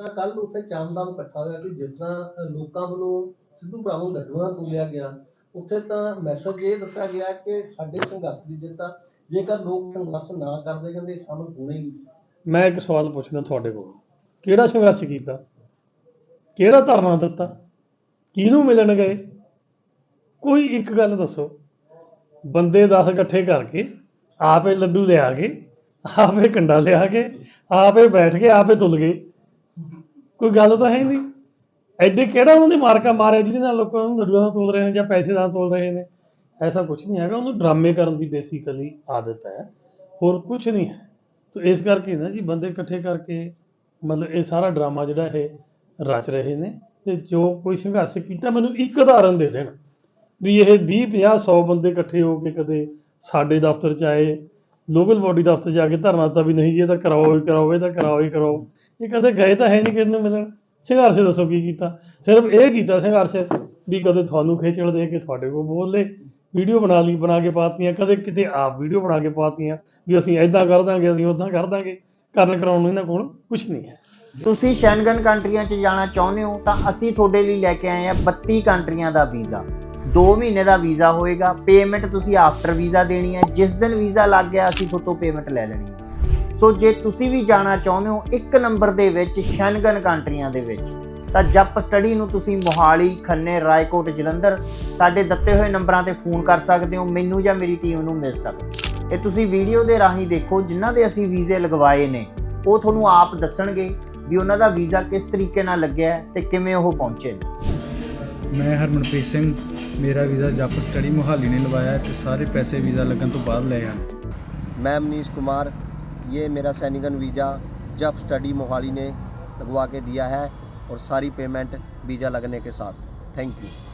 ਤਰ੍ਹਾਂ ਕੱਲ ਨੂੰ ਉੱਥੇ ਚਾਮਦਾਮ ਇਕੱਠਾ ਹੋਇਆ ਕਿ ਜਿਸ ਤਰ੍ਹਾਂ ਲੋਕਾਂ ਵੱਲੋਂ ਸਿੱਧੂ ਭਰਾ ਨੂੰ ਲੱਡੂਆਂ ਤੋਲਿਆ ਗਿਆ, ਉੱਥੇ ਤਾਂ ਮੈਸੇਜ ਇਹ ਦਿੱਤਾ ਗਿਆ ਕਿ ਸਾਡੇ ਸੰਘਰਸ਼ ਦੀ ਜਿੱਤ ਜੇਕਰ ਲੋਕ ਸੰਘਰਸ਼ ਨਾ ਕਰਦੇ, ਕਹਿੰਦੇ ਸ਼ਾਮਲ ਹੋਣੇ ਹੀ ਨਹੀਂ। ਮੈਂ ਇੱਕ ਸਵਾਲ ਪੁੱਛਦਾ ਤੁਹਾਡੇ ਕੋਲ। ਕਿਹੜਾ ਸੰਘਰਸ਼ ਕੀਤਾ? ਕਿਹੜਾ ਧਰਨਾ ਦਿੱਤਾ? ਕਿਹਨੂੰ ਮਿਲਣ ਗਏ? ਕੋਈ ਇੱਕ ਗੱਲ ਦੱਸੋ। ਬੰਦੇ 10 ਇਕੱਠੇ ਕਰਕੇ ਆਪੇ ਲੱਡੂ ਲਿਆ ਕੇ, ਆਪੇ ਕੰਡਾ ਲਿਆ ਕੇ, ਆਪੇ ਬੈਠ ਕੇ, ਆਪੇ ਤੁਲ ਗਏ। ਕੋਈ ਗੱਲ ਤਾਂ ਹੈ ਨਹੀਂ। ਐਡੇ ਕਿਹੜਾ ਉਹਨਾਂ ਨੇ ਮਾਰਕਾ ਮਾਰਿਆ ਜਿਹਦੇ ਨਾਲ ਲੋਕਾਂ ਨੂੰ ਲੱਡੂਆਂ ਦਾ ਤੋਲ ਰਹੇ ਨੇ ਜਾਂ ਪੈਸੇ ਦਾ ਤੋਲ ਰਹੇ ਨੇ? ਐਸਾ ਕੁਝ ਨਹੀਂ ਹੈਗਾ। ਉਹਨੂੰ ਡਰਾਮੇ ਕਰਨ ਦੀ ਬੇਸਿਕਲੀ ਆਦਤ ਹੈ। ਹੋਰ ਕੁਝ ਨਹੀਂ ਹੈ। ਤੋ ਇਸ ਕਰਕੇ ਨਾ ਜੀ ਬੰਦੇ ਇਕੱਠੇ ਕਰਕੇ ਮਤਲਬ ਇਹ ਸਾਰਾ ਡਰਾਮਾ ਜਿਹੜਾ ਇਹ ਰਚ ਰਹੇ ਨੇ ਤੇ ਜੋ ਕੋਈ ਸੰਘਰਸ਼ ਕੀਤਾ, ਮੈਨੂੰ ਇੱਕ ਉਦਾਹਰਨ ਦੇ ਦੇਣ। ਵੀ ਇਹ 20 50 100 ਬੰਦੇ ਇਕੱਠੇ ਹੋ ਕੇ ਕਦੇ ਸਾਡੇ ਦਫ਼ਤਰ ਚ ਆਏ, ਲੋਕਲ ਬੋਡੀ ਦਫ਼ਤਰ ਜਾ ਕੇ ਧਰਨਾ ਦਿੱਤਾ ਵੀ ਨਹੀਂ ਜੀ, ਇਹ ਤਾਂ ਕਰਾਓ ਹੀ ਕਰਾਓ, ਇਹ ਤਾਂ ਕਰਾਓ ਹੀ ਕਰਾਓ। ਇਹ ਕਦੇ ਗਏ ਤਾਂ ਹੈ ਨਹੀਂ ਕਿਸੇ ਨੂੰ ਮਿਲਣ। ਸੰਘਰਸ਼ ਦੱਸੋ ਕੀ ਕੀਤਾ? ਸਿਰਫ ਇਹ ਕੀਤਾ ਸੰਘਰਸ਼ ਵੀ ਕਦੇ ਤੁਹਾਨੂੰ ਖੇਚਲ ਦੇ ਕੇ ਤੁਹਾਡੇ ਕੋਲ ਬੋਲ ਲਏ ਵੀਡੀਓ ਬਣਾ ਲਈ, ਬਣਾ ਕੇ ਪਾਤੀਆਂ। ਕਦੇ ਕਿਤੇ ਆਪ ਵੀਡੀਓ ਬਣਾ ਕੇ ਪਾਤੀਆਂ ਵੀ ਅਸੀਂ ਐਦਾਂ ਕਰ ਦਾਂਗੇ, ਅਸੀਂ ਉਦਾਂ ਕਰ ਦਾਂਗੇ। ਕਰਨ ਕਰਾਉਣ ਨੂੰ ਇਹਨਾਂ ਕੋਲ ਕੁਝ ਨਹੀਂ ਹੈ। ਤੁਸੀਂ ਸ਼ੈਂਗਨ ਕੰਟਰੀਆਂ 'ਚ ਜਾਣਾ ਚਾਹੁੰਦੇ ਹੋ ਤਾਂ ਅਸੀਂ ਤੁਹਾਡੇ ਲਈ ਲੈ ਕੇ ਆਏ ਹਾਂ 32 ਕੰਟਰੀਆਂ ਦਾ ਵੀਜ਼ਾ। 2 ਮਹੀਨੇ ਦਾ ਵੀਜ਼ਾ ਹੋਏਗਾ। ਪੇਮੈਂਟ ਤੁਸੀਂ ਆਫਟਰ ਵੀਜ਼ਾ ਦੇਣੀ ਹੈ। ਜਿਸ ਦਿਨ ਵੀਜ਼ਾ ਲੱਗ ਗਿਆ, ਅਸੀਂ ਤੁਹਾਤੋਂ ਪੇਮੈਂਟ ਲੈ ਲੈਣੀ ਹੈ। ਸੋ ਜੇ ਤੁਸੀਂ ਵੀ ਜਾਣਾ ਚਾਹੁੰਦੇ ਹੋ ਇੱਕ ਨੰਬਰ ਦੇ ਵਿੱਚ ਸ਼ੈਂਗਨ ਕੰਟਰੀਆਂ ਦੇ ਵਿੱਚ ਤਾਂ ਜੱਪ ਸਟੱਡੀ ਨੂੰ ਤੁਸੀਂ ਮੋਹਾਲੀ ਖੰਨੇ ਰਾਏਕੋਟ ਜਲੰਧਰ ਸਾਡੇ ਦਿੱਤੇ ਹੋਏ ਨੰਬਰਾਂ ਤੇ ਫੋਨ ਕਰ ਸਕਦੇ ਹੋ ਮੈਨੂੰ ਜਾਂ ਮੇਰੀ ਟੀਮ ਨੂੰ ਮਿਲ ਸਕਦੇ ਇਹ ਤੁਸੀਂ ਵੀਡੀਓ ਦੇ ਰਾਹੀਂ ਦੇਖੋ ਜਿਨ੍ਹਾਂ ਦੇ ਅਸੀਂ ਵੀਜ਼ੇ ਲਗਵਾਏ ਨੇ ਉਹ ਤੁਹਾਨੂੰ ਆਪ ਦੱਸਣਗੇ ਵੀ ਉਹਨਾਂ ਦਾ ਵੀਜ਼ਾ ਕਿਸ ਤਰੀਕੇ ਨਾਲ ਲੱਗਿਆ ਤੇ ਕਿਵੇਂ ਉਹ ਪਹੁੰਚੇ ਨੇ। ਮੈਂ ਹਰਮਨਪ੍ਰੀਤ ਸਿੰਘ ਮੇਰਾ ਵੀਜ਼ਾ ਜੱਪ ਸਟੱਡੀ ਮੋਹਾਲੀ ਨੇ ਲਵਾਇਆ ਤੇ ਸਾਰੇ ਪੈਸੇ ਵੀਜ਼ਾ ਲੱਗਣ ਤੋਂ ਬਾਅਦ ਲਏ ਹਨ ਮੈਂ ਮਨੀਸ਼ ਕੁਮਾਰ ये मेरा सैनिकन वीज़ा जब स्टडी मोहाली ने लगवा के दिया है और सारी पेमेंट वीज़ा लगने के साथ थैंक यू